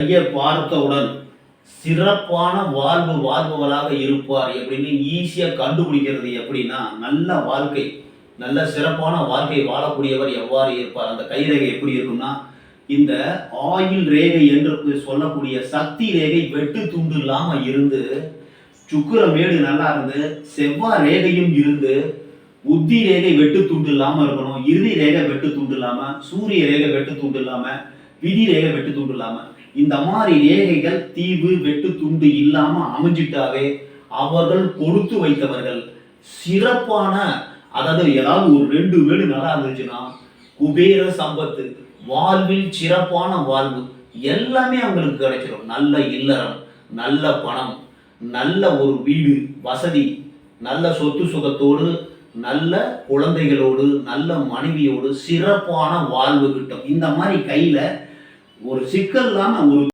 கையை பார்த்தவுடன் சிறப்பான வாழ்வு வாழ்பவராக இருப்பார் எப்படின்னு ஈஸியாக கண்டுபிடிக்கிறது எப்படின்னா நல்ல வாழ்க்கை நல்ல சிறப்பான வாழ்க்கை வாழக்கூடியவர் எவ்வாறு இருப்பார்? அந்த கைரேகை எப்படி இருக்கும்னா இந்த ஆயில் ரேகை என்று சொல்லக்கூடிய சக்தி ரேகை வெட்டு துண்டு இல்லாமல் இருந்து சுக்கிர மேடு நல்லா இருந்து செவ்வாய் ரேகையும் இருந்து உத்தி ரேகை வெட்டு துண்டு இல்லாமல் இருக்கணும் இறுதி ரேகை வெட்டு துண்டு இல்லாமல் சூரிய ரேகை வெட்டு துண்டு இல்லாமல் விதி ரேகை வெட்டு துண்டு இல்லாம இந்த மாதிரி ரேகைகள் தீவு வெட்டு துண்டு இல்லாம அமைஞ்சிட்டாவே அவர்கள் கொடுத்து வைத்தவர்கள். சிறப்பான அதாவது ஏதாவது ஒரு ரெண்டு வீடு நல்லா இருந்துச்சுன்னா குபேர சம்பத்து வாழ்வில் சிறப்பான வாழ்வு எல்லாமே அவங்களுக்கு கிடைச்சிடும் நல்ல இல்லறம் நல்ல பணம் நல்ல ஒரு வீடு வசதி நல்ல சொத்து சுகத்தோடு நல்ல குழந்தைகளோடு நல்ல மனைவியோடு சிறப்பான வாழ்வு கிட்டும். இந்த மாதிரி கையில ஒரு சிக்கல் தான் ஒரு